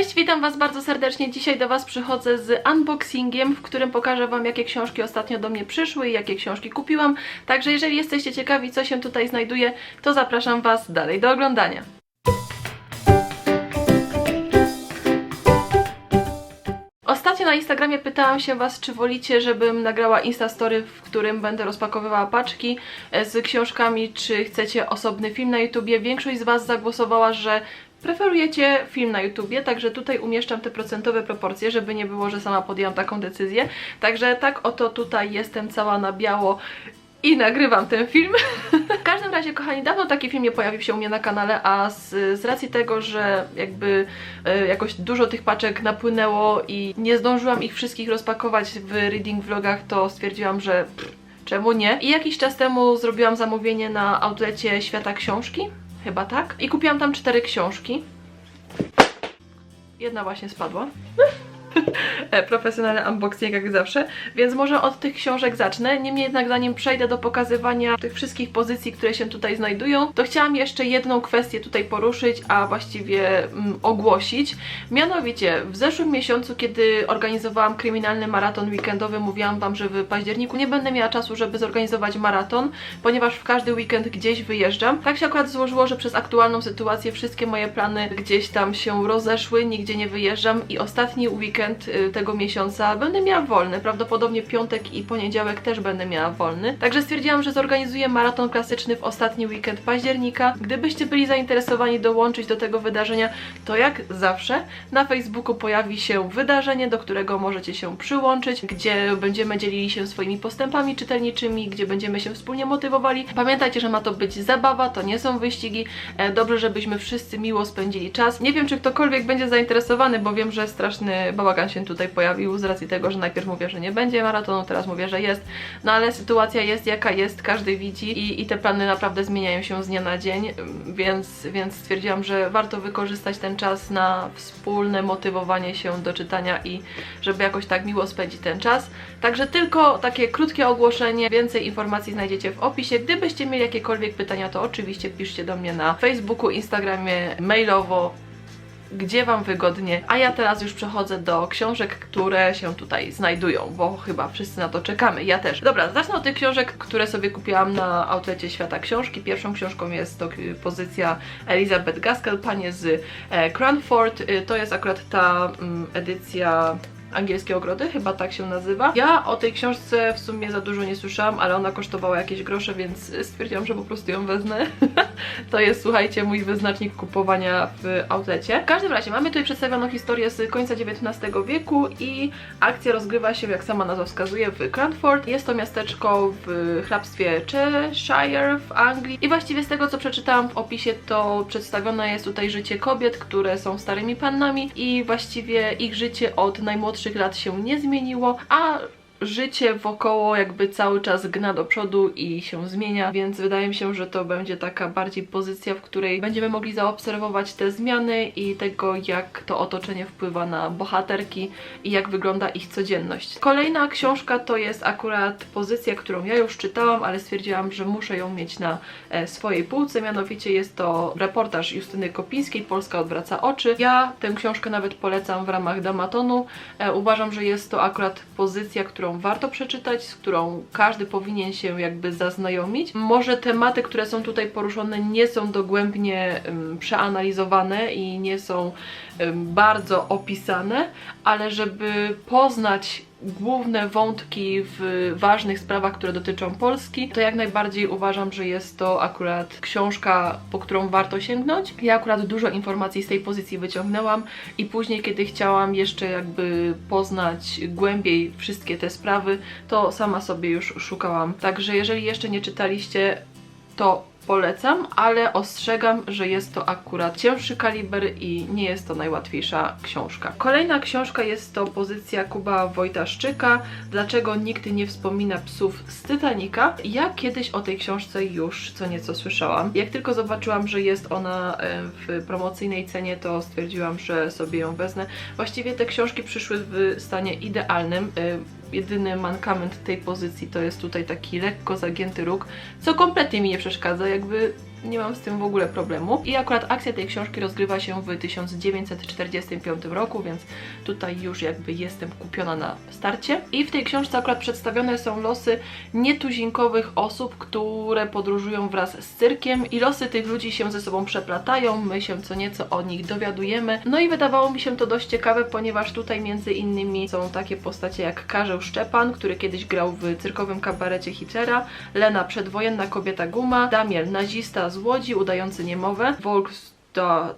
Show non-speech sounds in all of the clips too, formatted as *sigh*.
Cześć, witam Was bardzo serdecznie. Dzisiaj do Was przychodzę z unboxingiem, w którym pokażę Wam, jakie książki ostatnio do mnie przyszły i jakie książki kupiłam. Także jeżeli jesteście ciekawi, co się tutaj znajduje, to zapraszam Was dalej do oglądania. Ostatnio na Instagramie pytałam się Was, czy wolicie, żebym nagrała Instastory, w którym będę rozpakowywała paczki e, z książkami, czy chcecie osobny film na YouTubie. Większość z Was zagłosowała, że preferujecie film na YouTubie, także tutaj umieszczam te procentowe proporcje, żeby nie było, że sama podjęłam taką decyzję. Także tak oto tutaj jestem cała na biało i nagrywam ten film. w każdym razie, kochani, dawno taki film nie pojawił się u mnie na kanale, a z, z racji tego, że jakby e, jakoś dużo tych paczek napłynęło i nie zdążyłam ich wszystkich rozpakować w reading vlogach, to stwierdziłam, że pff, czemu nie. I jakiś czas temu zrobiłam zamówienie na outlecie Świata Książki, chyba tak, i kupiłam tam cztery książki. Jedna właśnie spadła. *laughs* E, profesjonalny unboxing jak zawsze, więc może od tych książek zacznę. Niemniej jednak zanim przejdę do pokazywania tych wszystkich pozycji, które się tutaj znajdują, to chciałam jeszcze jedną kwestię tutaj poruszyć, a właściwie mm, ogłosić. Mianowicie w zeszłym miesiącu, kiedy organizowałam kryminalny maraton weekendowy, mówiłam Wam, że w październiku nie będę miała czasu, żeby zorganizować maraton, ponieważ w każdy weekend gdzieś wyjeżdżam. Tak się akurat złożyło, że przez aktualną sytuację wszystkie moje plany gdzieś tam się rozeszły, nigdzie nie wyjeżdżam i ostatni weekend y, tego miesiąca będę miała wolny. Prawdopodobnie piątek i poniedziałek też będę miała wolny. Także stwierdziłam, że zorganizuję maraton klasyczny w ostatni weekend października. Gdybyście byli zainteresowani dołączyć do tego wydarzenia, to jak zawsze na Facebooku pojawi się wydarzenie, do którego możecie się przyłączyć, gdzie będziemy dzielili się swoimi postępami czytelniczymi, gdzie będziemy się wspólnie motywowali. Pamiętajcie, że ma to być zabawa, to nie są wyścigi. E, Dobrze, żebyśmy wszyscy miło spędzili czas. Nie wiem, czy ktokolwiek będzie zainteresowany, bo wiem, że straszny bałagan się tutaj pojawił z racji tego, że najpierw mówię, że nie będzie maratonu, teraz mówię, że jest. No ale sytuacja jest jaka jest, każdy widzi i, i te plany naprawdę zmieniają się z dnia na dzień, więc, więc stwierdziłam, że warto wykorzystać ten czas na wspólne motywowanie się do czytania i żeby jakoś tak miło spędzić ten czas. Także tylko takie krótkie ogłoszenie, więcej informacji znajdziecie w opisie. Gdybyście mieli jakiekolwiek pytania, to oczywiście piszcie do mnie na Facebooku, Instagramie, mailowo, gdzie Wam wygodnie. A ja teraz już przechodzę do książek, które się tutaj znajdują, bo chyba wszyscy na to czekamy. Ja też. Dobra, zacznę od tych książek, które sobie kupiłam na outlecie Świata Książki. Pierwszą książką jest to y, pozycja Elizabeth Gaskell, Panie z e, Cranford. Y, To jest akurat ta mm, edycja Angielskie Ogrody, chyba tak się nazywa. Ja o tej książce w sumie za dużo nie słyszałam, ale ona kosztowała jakieś grosze, więc stwierdziłam, że po prostu ją wezmę. *laughs* to jest, słuchajcie, mój wyznacznik kupowania w outlecie. W każdym razie mamy tutaj przedstawioną historię z końca XIX wieku i akcja rozgrywa się, jak sama nazwa wskazuje, w Cranford. Jest to miasteczko w hrabstwie Cheshire w Anglii i właściwie z tego, co przeczytałam w opisie, to przedstawione jest tutaj życie kobiet, które są starymi pannami i właściwie ich życie od najmłodszych lat się nie zmieniło, a życie wokoło jakby cały czas gna do przodu i się zmienia, więc wydaje mi się, że to będzie taka bardziej pozycja, w której będziemy mogli zaobserwować te zmiany i tego, jak to otoczenie wpływa na bohaterki i jak wygląda ich codzienność. Kolejna książka to jest akurat pozycja, którą ja już czytałam, ale stwierdziłam, że muszę ją mieć na e, swojej półce, mianowicie jest to reportaż Justyny Kopińskiej, Polska odwraca oczy. Ja tę książkę nawet polecam w ramach Damatonu. E, uważam, że jest to akurat pozycja, którą warto przeczytać, z którą każdy powinien się jakby zaznajomić. Może tematy, które są tutaj poruszone nie są dogłębnie um, przeanalizowane i nie są um, bardzo opisane, ale żeby poznać główne wątki w ważnych sprawach, które dotyczą Polski, to jak najbardziej uważam, że jest to akurat książka, po którą warto sięgnąć. Ja akurat dużo informacji z tej pozycji wyciągnęłam i później, kiedy chciałam jeszcze jakby poznać głębiej wszystkie te sprawy, to sama sobie już szukałam. Także jeżeli jeszcze nie czytaliście, to polecam, ale ostrzegam, że jest to akurat cięższy kaliber i nie jest to najłatwiejsza książka. Kolejna książka jest to pozycja Kuba Wojtaszczyka Dlaczego nikt nie wspomina psów z Titanica? Ja kiedyś o tej książce już co nieco słyszałam. Jak tylko zobaczyłam, że jest ona e, w promocyjnej cenie, to stwierdziłam, że sobie ją wezmę. Właściwie te książki przyszły w stanie idealnym. Jedyny mankament tej pozycji to jest tutaj taki lekko zagięty róg, co kompletnie mi nie przeszkadza, jakby nie mam z tym w ogóle problemu. I akurat akcja tej książki rozgrywa się w 1945 roku, więc tutaj już jakby jestem kupiona na starcie. I w tej książce akurat przedstawione są losy nietuzinkowych osób, które podróżują wraz z cyrkiem i losy tych ludzi się ze sobą przeplatają, my się co nieco o nich dowiadujemy. No i wydawało mi się to dość ciekawe, ponieważ tutaj między innymi są takie postacie jak Karzeł Szczepan, który kiedyś grał w cyrkowym kabarecie Hitlera, Lena przedwojenna kobieta guma, Damiel nazista z Łodzi udający niemowę, Volksda...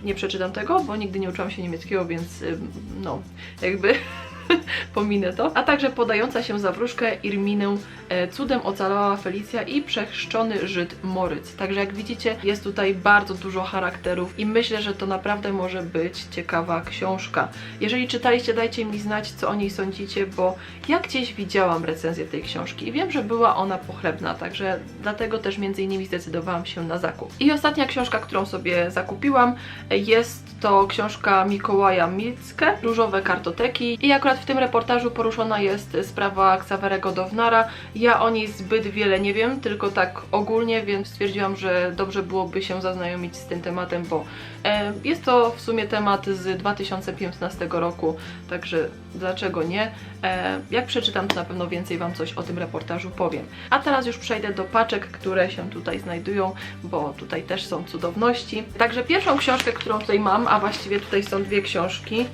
Nie przeczytam tego, bo nigdy nie uczyłam się niemieckiego, więc ym, no, jakby *laughs* *laughs* pominę to. A także podająca się za wróżkę Irminę e, cudem ocalała Felicja i przechrzczony Żyd Moryc. Także jak widzicie jest tutaj bardzo dużo charakterów i myślę, że to naprawdę może być ciekawa książka. Jeżeli czytaliście, dajcie mi znać, co o niej sądzicie, bo ja gdzieś widziałam recenzję tej książki i wiem, że była ona pochlebna, także dlatego też między innymi zdecydowałam się na zakup. I ostatnia książka, którą sobie zakupiłam, e, jest to książka Mikołaja Mickę, Różowe kartoteki i akurat w tym reportażu poruszona jest sprawa Ksawerego Downara. Ja o niej zbyt wiele nie wiem, tylko tak ogólnie, więc stwierdziłam, że dobrze byłoby się zaznajomić z tym tematem, bo e, jest to w sumie temat z 2015 roku, także dlaczego nie? E, jak przeczytam, to na pewno więcej Wam coś o tym reportażu powiem. A teraz już przejdę do paczek, które się tutaj znajdują, bo tutaj też są cudowności. Także pierwszą książkę, którą tutaj mam, a właściwie tutaj są dwie książki.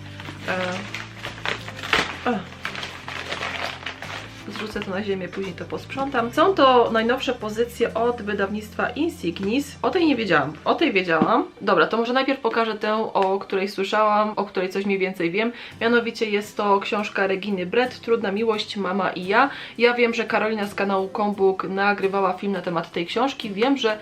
E. Zrzucę to na ziemię, później to posprzątam. Są to najnowsze pozycje od wydawnictwa Insignis. O tej nie wiedziałam. O tej wiedziałam. Dobra, to może najpierw pokażę tę, o której słyszałam, o której coś mniej więcej wiem. Mianowicie jest to książka Reginy Brett, Trudna miłość, mama i ja. Ja wiem, że Karolina z kanału Kombuk nagrywała film na temat tej książki. Wiem, że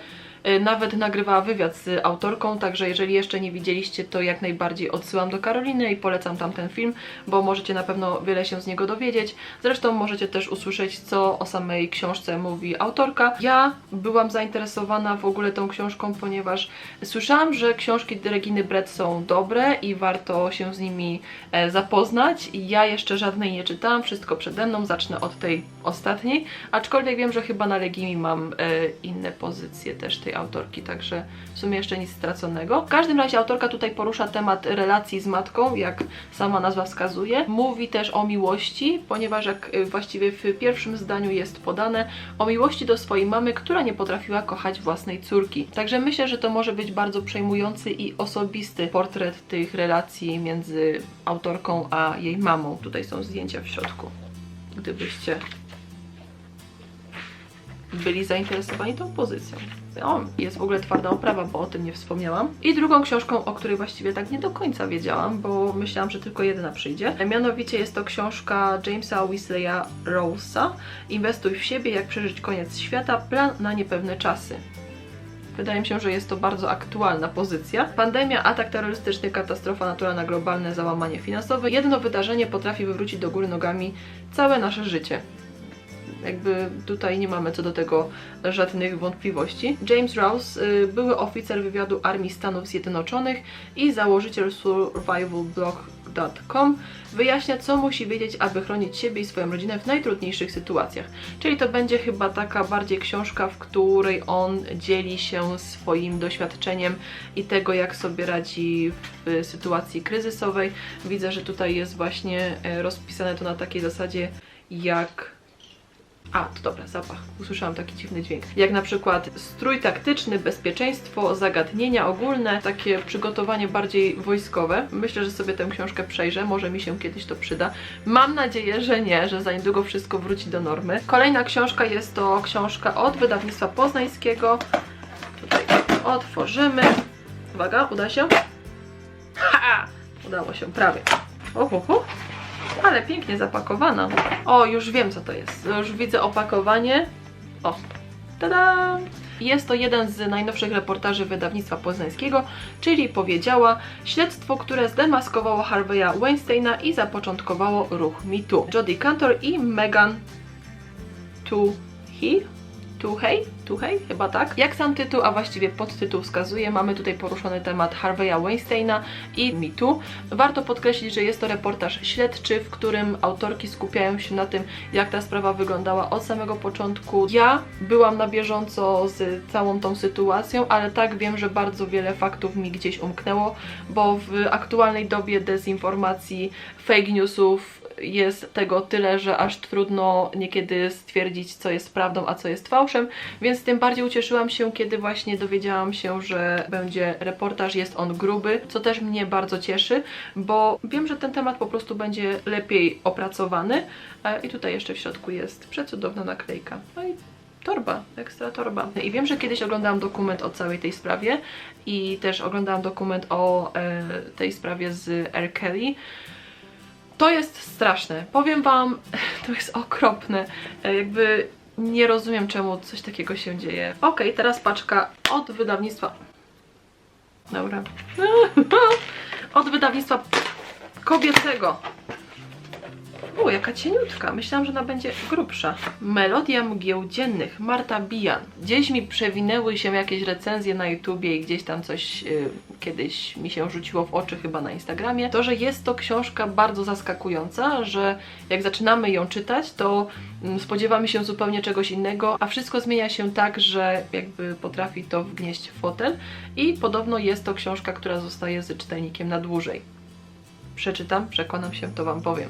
nawet nagrywała wywiad z autorką, także jeżeli jeszcze nie widzieliście, to jak najbardziej odsyłam do Karoliny i polecam tam ten film, bo możecie na pewno wiele się z niego dowiedzieć. Zresztą możecie też usłyszeć, co o samej książce mówi autorka. Ja byłam zainteresowana w ogóle tą książką, ponieważ słyszałam, że książki Reginy Brett są dobre i warto się z nimi e, zapoznać. Ja jeszcze żadnej nie czytałam, wszystko przede mną, zacznę od tej ostatniej, aczkolwiek wiem, że chyba na Legimi mam e, inne pozycje też tej autorki, także w sumie jeszcze nic straconego. W każdym razie autorka tutaj porusza temat relacji z matką, jak sama nazwa wskazuje. Mówi też o miłości, ponieważ jak y, właściwie w pierwszym zdaniu jest podane o miłości do swojej mamy, która nie potrafiła kochać własnej córki. Także myślę, że to może być bardzo przejmujący i osobisty portret tych relacji między autorką a jej mamą. Tutaj są zdjęcia w środku, gdybyście byli zainteresowani tą pozycją. O, jest w ogóle twarda oprawa, bo o tym nie wspomniałam. I drugą książką, o której właściwie tak nie do końca wiedziałam, bo myślałam, że tylko jedna przyjdzie. Mianowicie jest to książka Jamesa Weasleya Rose'a Inwestuj w siebie, jak przeżyć koniec świata, plan na niepewne czasy. Wydaje mi się, że jest to bardzo aktualna pozycja. Pandemia, atak terrorystyczny, katastrofa naturalna, globalne załamanie finansowe. Jedno wydarzenie potrafi wywrócić do góry nogami całe nasze życie. Jakby tutaj nie mamy co do tego żadnych wątpliwości. James Rouse, y, były oficer wywiadu Armii Stanów Zjednoczonych i założyciel survivalblog.com wyjaśnia, co musi wiedzieć, aby chronić siebie i swoją rodzinę w najtrudniejszych sytuacjach. Czyli to będzie chyba taka bardziej książka, w której on dzieli się swoim doświadczeniem i tego, jak sobie radzi w sytuacji kryzysowej. Widzę, że tutaj jest właśnie e, rozpisane to na takiej zasadzie, jak a, to dobra, zapach. Usłyszałam taki dziwny dźwięk. Jak na przykład strój taktyczny, bezpieczeństwo, zagadnienia ogólne, takie przygotowanie bardziej wojskowe. Myślę, że sobie tę książkę przejrzę, może mi się kiedyś to przyda. Mam nadzieję, że nie, że za niedługo wszystko wróci do normy. Kolejna książka jest to książka od wydawnictwa poznańskiego. Tutaj otworzymy. Uwaga, uda się? Ha! Udało się, prawie. Oho, ale pięknie zapakowana. O, już wiem co to jest. Już widzę opakowanie. O, tada! Jest to jeden z najnowszych reportaży wydawnictwa poznańskiego, czyli powiedziała śledztwo, które zdemaskowało Harvey'a Weinsteina i zapoczątkowało ruch MeToo. Jodie Cantor i Megan Tuhey, Tuhey Tuhej, chyba tak. Jak sam tytuł, a właściwie podtytuł wskazuje, mamy tutaj poruszony temat Harvey'a Weinsteina i mitu. Warto podkreślić, że jest to reportaż śledczy, w którym autorki skupiają się na tym, jak ta sprawa wyglądała od samego początku. Ja byłam na bieżąco z całą tą sytuacją, ale tak wiem, że bardzo wiele faktów mi gdzieś umknęło, bo w aktualnej dobie dezinformacji, fake newsów, jest tego tyle, że aż trudno niekiedy stwierdzić, co jest prawdą, a co jest fałszem, więc tym bardziej ucieszyłam się, kiedy właśnie dowiedziałam się, że będzie reportaż, jest on gruby, co też mnie bardzo cieszy, bo wiem, że ten temat po prostu będzie lepiej opracowany E, i tutaj jeszcze w środku jest przecudowna naklejka. No i torba, ekstra torba. I wiem, że kiedyś oglądałam dokument o całej tej sprawie i też oglądałam dokument o e, tej sprawie z R. Kelly. To jest straszne. Powiem Wam, *laughs* to jest okropne. E, Jakby nie rozumiem, czemu coś takiego się dzieje. Ok, teraz paczka od wydawnictwa. Dobra. *laughs* Od wydawnictwa kobiecego. O, jaka cieniutka. Myślałam, że ona będzie grubsza. Melodia mgieł dziennych. Marta Bijan. Gdzieś mi przewinęły się jakieś recenzje na YouTubie i gdzieś tam coś y, kiedyś mi się rzuciło w oczy, chyba na Instagramie. To, że jest to książka bardzo zaskakująca, że jak zaczynamy ją czytać, to mm, spodziewamy się zupełnie czegoś innego, a wszystko zmienia się tak, że jakby potrafi to wgnieść w fotel i podobno jest to książka, która zostaje z czytelnikiem na dłużej przeczytam, przekonam się, to Wam powiem.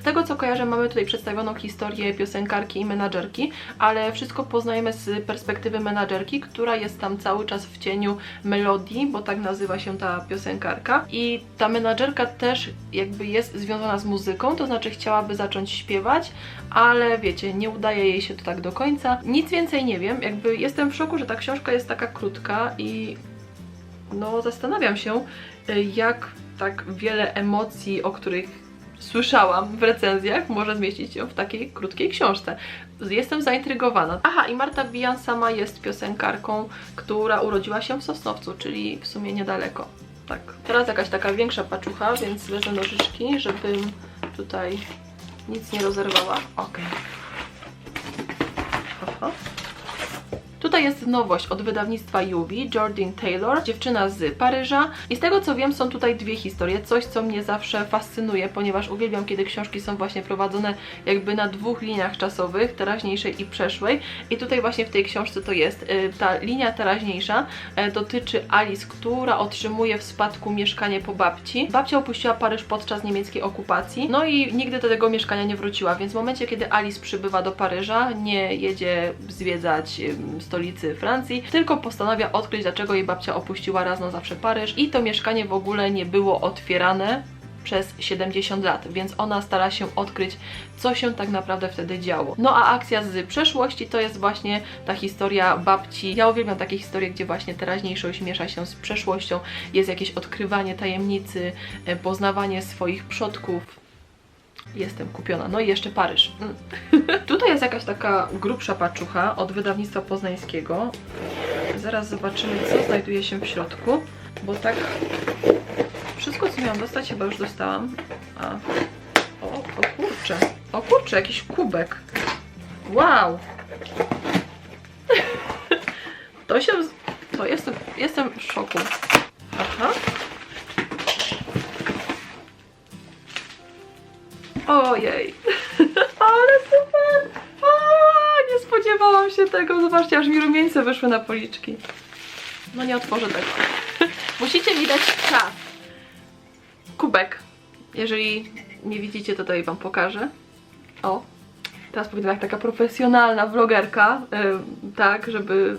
Z *laughs* tego co kojarzę, mamy tutaj przedstawioną historię piosenkarki i menadżerki, ale wszystko poznajemy z perspektywy menadżerki, która jest tam cały czas w cieniu melodii, bo tak nazywa się ta piosenkarka. I ta menadżerka też jakby jest związana z muzyką, to znaczy chciałaby zacząć śpiewać, ale wiecie, nie udaje jej się to tak do końca. Nic więcej nie wiem, jakby jestem w szoku, że ta książka jest taka krótka i no zastanawiam się, y, jak tak wiele emocji, o których słyszałam w recenzjach, może zmieścić się w takiej krótkiej książce. Jestem zaintrygowana. Aha, i Marta Bijan sama jest piosenkarką, która urodziła się w Sosnowcu, czyli w sumie niedaleko. Tak. Teraz jakaś taka większa paczucha, więc wezmę nożyczki, żebym tutaj nic nie rozerwała. Okej. Aha. Tutaj jest nowość od wydawnictwa Yubi, Jordan Taylor, dziewczyna z Paryża. I z tego co wiem, są tutaj dwie historie, coś co mnie zawsze fascynuje, ponieważ uwielbiam, kiedy książki są właśnie prowadzone jakby na dwóch liniach czasowych, teraźniejszej i przeszłej. I tutaj właśnie w tej książce to jest. Y, Ta linia teraźniejsza e, dotyczy Alice, która otrzymuje w spadku mieszkanie po babci. Babcia opuściła Paryż podczas niemieckiej okupacji, no i nigdy do tego mieszkania nie wróciła, więc w momencie, kiedy Alice przybywa do Paryża, nie jedzie zwiedzać ym, stolicy Francji, tylko postanawia odkryć, dlaczego jej babcia opuściła raz na zawsze Paryż i to mieszkanie w ogóle nie było otwierane przez 70 lat, więc ona stara się odkryć, co się tak naprawdę wtedy działo. No a akcja z przeszłości to jest właśnie ta historia babci. Ja uwielbiam takie historie, gdzie właśnie teraźniejszość miesza się z przeszłością, jest jakieś odkrywanie tajemnicy, e, poznawanie swoich przodków. Jestem kupiona. No i jeszcze Paryż. Mm. *laughs* Tutaj jest jakaś taka grubsza paczucha od wydawnictwa poznańskiego. Zaraz zobaczymy, co znajduje się w środku, bo tak wszystko, co miałam dostać, chyba już dostałam. A. O, o kurczę. O kurczę, jakiś kubek. Wow. *laughs* To się... To jestem, jestem w szoku. Aha. Ojej. *laughs* Ale super. Nie spodziewałam się tego. Zobaczcie, aż mi rumieńce wyszły na policzki. No nie otworzę tego. *laughs* Musicie mi dać czas. Kubek. Jeżeli nie widzicie, to tutaj Wam pokażę. O. Teraz powinna jak taka profesjonalna vlogerka. Yy, tak, żeby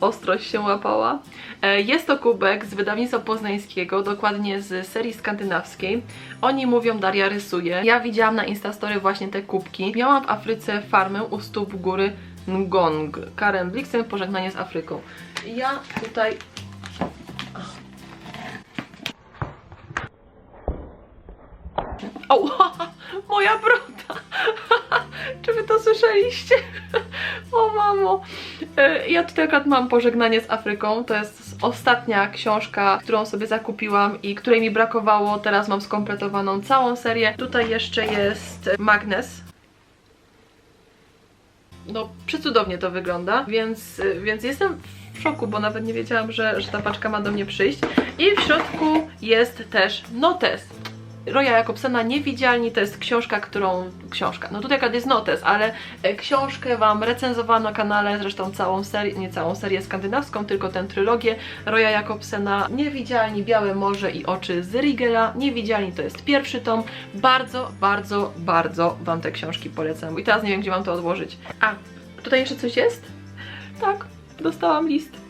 ostrość się łapała. E, Jest to kubek z wydawnictwa poznańskiego, dokładnie z serii skandynawskiej. Oni mówią Daria rysuje. Ja widziałam na Instastory właśnie te kubki. Miałam w Afryce farmę u stóp góry Ngong. Karen Blixen, pożegnanie z Afryką. Ja tutaj... O, *laughs* moja broda! *laughs* Czy wy to słyszeliście? O mamo! E, Ja tutaj akurat mam pożegnanie z Afryką. To jest ostatnia książka, którą sobie zakupiłam i której mi brakowało. Teraz mam skompletowaną całą serię. Tutaj jeszcze jest Magnes. no przecudownie to wygląda, więc, więc jestem w szoku, bo nawet nie wiedziałam, że, że ta paczka ma do mnie przyjść. I w środku jest też notes. Roya Jakobsena Niewidzialni to jest książka, którą... książka, no tutaj akurat jest notes, ale e, książkę Wam recenzowałam na kanale, zresztą całą serię, nie całą serię skandynawską, tylko tę trylogię Roya Jakobsena Niewidzialni, Białe Morze i Oczy z Rigela. Niewidzialni to jest pierwszy tom. Bardzo, bardzo, bardzo Wam te książki polecam. I teraz nie wiem, gdzie mam to odłożyć. A, tutaj jeszcze coś jest? Tak, dostałam list.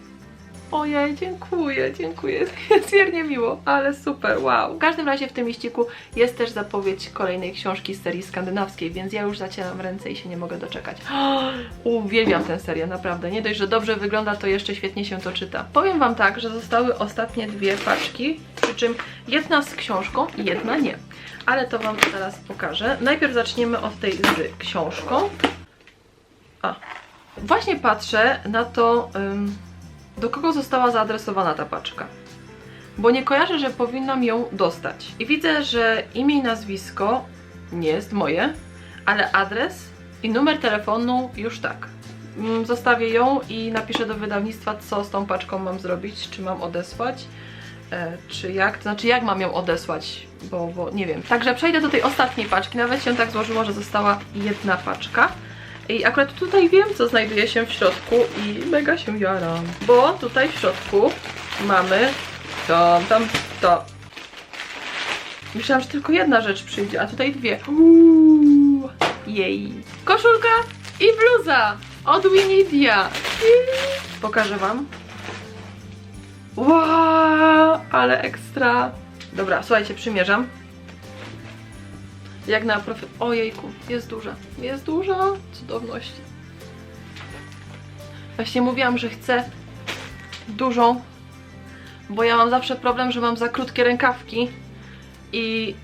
Ojej, dziękuję, dziękuję. *laughs* Jest wiernie miło, ale super, wow. W każdym razie w tym liściku jest też zapowiedź kolejnej książki z serii skandynawskiej, więc ja już zacieram ręce i się nie mogę doczekać. *gasps* Uwielbiam tę serię, naprawdę. Nie dość, że dobrze wygląda, to jeszcze świetnie się to czyta. Powiem Wam tak, że zostały ostatnie dwie paczki, przy czym jedna z książką i jedna nie. Ale to Wam teraz pokażę. Najpierw zaczniemy od tej z książką. A, właśnie patrzę na to... Ym, do kogo została zaadresowana ta paczka. Bo nie kojarzę, że powinnam ją dostać. I widzę, że imię i nazwisko nie jest moje, ale adres i numer telefonu już tak. Mm, Zostawię ją i napiszę do wydawnictwa, co z tą paczką mam zrobić, czy mam odesłać, e, czy jak, to znaczy jak mam ją odesłać, bo, bo nie wiem. Także przejdę do tej ostatniej paczki, nawet się tak złożyło, że została jedna paczka. I akurat tutaj wiem, co znajduje się w środku i mega się jaram. Bo tutaj w środku mamy tam, tam, to. Myślałam, że tylko jedna rzecz przyjdzie, a tutaj dwie. Uuu, jej. Koszulka i bluza od Winidia. Pokażę Wam. Wow, ale ekstra. Dobra, słuchajcie, przymierzam. Jak na profi... Ojejku, jest duża. Jest duża. Cudowność. Właśnie mówiłam, że chcę dużą, bo ja mam zawsze problem, że mam za krótkie rękawki i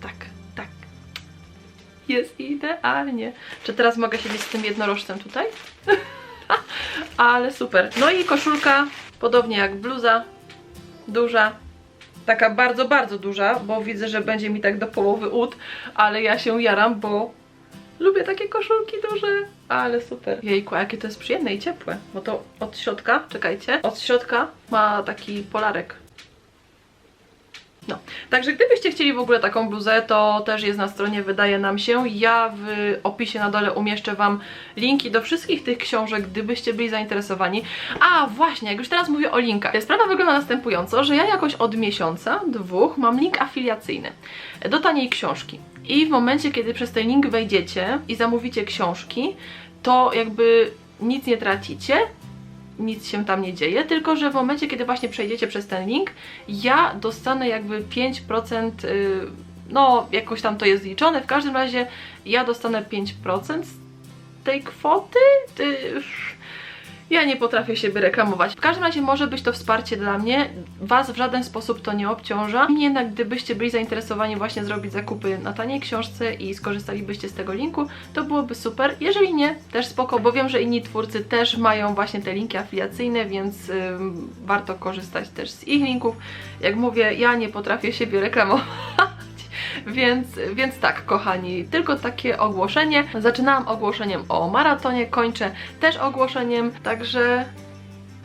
tak, tak. Jest idealnie. Czy teraz mogę siedzieć z tym jednorożcem tutaj? *laughs* Ale super. No i koszulka, podobnie jak bluza, duża, taka bardzo, bardzo duża, bo widzę, że będzie mi tak do połowy ud, ale ja się jaram, bo lubię takie koszulki duże, ale super. Jejku, jakie to jest przyjemne i ciepłe, bo to od środka, czekajcie, od środka ma taki polarek. No, także gdybyście chcieli w ogóle taką bluzę, to też jest na stronie Wydaje Nam Się. Ja w opisie na dole umieszczę Wam linki do wszystkich tych książek, gdybyście byli zainteresowani. A właśnie, jak już teraz mówię o linkach. Sprawa wygląda następująco, że ja jakoś od miesiąca, dwóch, mam link afiliacyjny do taniej książki. I w momencie, kiedy przez ten link wejdziecie i zamówicie książki, to jakby nic nie tracicie, nic się tam nie dzieje, tylko że w momencie, kiedy właśnie przejdziecie przez ten link, ja dostanę jakby 5%, yy, no jakoś tam to jest liczone, w każdym razie ja dostanę 5% z tej kwoty. Yy, ja nie potrafię siebie reklamować. W każdym razie może być to wsparcie dla mnie. Was w żaden sposób to nie obciąża. Niemniej jednak, gdybyście byli zainteresowani właśnie zrobić zakupy na taniej książce i skorzystalibyście z tego linku, to byłoby super. Jeżeli nie, też spoko, bo wiem, że inni twórcy też mają właśnie te linki afiliacyjne, więc ym, warto korzystać też z ich linków. Jak mówię, ja nie potrafię siebie reklamować. Więc, więc tak, kochani, tylko takie ogłoszenie. Zaczynałam ogłoszeniem o maratonie, kończę też ogłoszeniem, także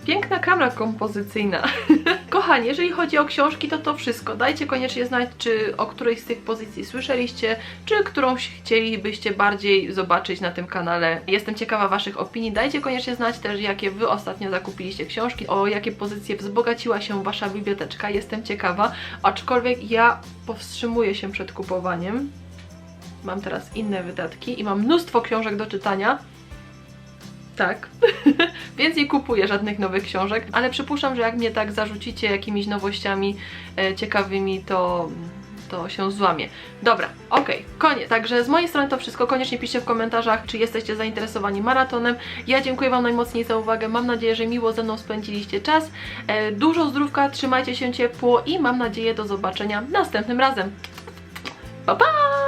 piękna kamera kompozycyjna. *laughs* Kochani, jeżeli chodzi o książki, to to wszystko. Dajcie koniecznie znać, czy o którejś z tych pozycji słyszeliście, czy którąś chcielibyście bardziej zobaczyć na tym kanale. Jestem ciekawa Waszych opinii. Dajcie koniecznie znać też, jakie Wy ostatnio zakupiliście książki, o jakie pozycje wzbogaciła się Wasza biblioteczka. Jestem ciekawa, aczkolwiek ja powstrzymuję się przed kupowaniem. Mam teraz inne wydatki i mam mnóstwo książek do czytania. Tak, *laughs* więc nie kupuję żadnych nowych książek, ale przypuszczam, że jak mnie tak zarzucicie jakimiś nowościami e, ciekawymi, to, to się złamie. Dobra, okej, koniec. Także z mojej strony to wszystko. Koniecznie piszcie w komentarzach, czy jesteście zainteresowani maratonem. Ja dziękuję Wam najmocniej za uwagę. Mam nadzieję, że miło ze mną spędziliście czas. E, dużo zdrówka, trzymajcie się ciepło i mam nadzieję do zobaczenia następnym razem. Pa, pa!